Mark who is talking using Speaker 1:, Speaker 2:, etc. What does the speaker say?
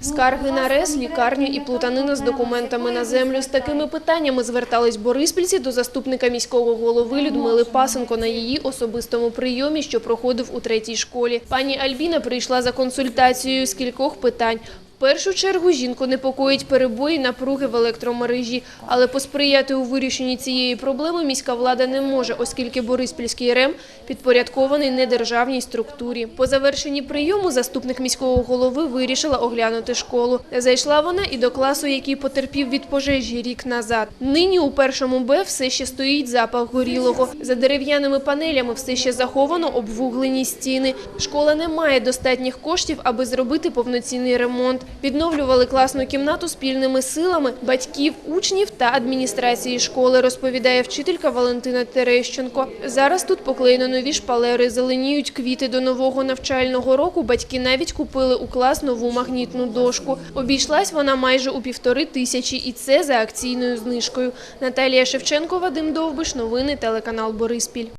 Speaker 1: Скарги на рез, лікарню і плутанина з документами на землю. З такими питаннями звертались бориспільці до заступника міського голови Людмили Пасенко на її особистому прийомі, що проходив у третій школі. Пані Альбіна прийшла за консультацією з кількох питань. Першу чергу жінку непокоїть перебої напруги в електромережі, але посприяти у вирішенні цієї проблеми міська влада не може, оскільки Бориспільський РЕМ підпорядкований недержавній структурі. По завершенні прийому заступник міського голови вирішила оглянути школу. Зайшла вона і до класу, який потерпів від пожежі рік назад. Нині у першому Б все ще стоїть запах горілого. За дерев'яними панелями все ще заховано обвуглені стіни. Школа не має достатніх коштів, аби зробити повноцінний ремонт. Відновлювали класну кімнату спільними силами батьків, учнів та адміністрації школи, розповідає вчителька Валентина Терещенко. Зараз тут поклеєно нові шпалери, зеленіють квіти до нового навчального року. Батьки навіть купили у клас нову магнітну дошку. Обійшлась вона майже у півтори тисячі, і це за акційною знижкою. Наталія Шевченко, Вадим Довбиш, новини телеканал Бориспіль.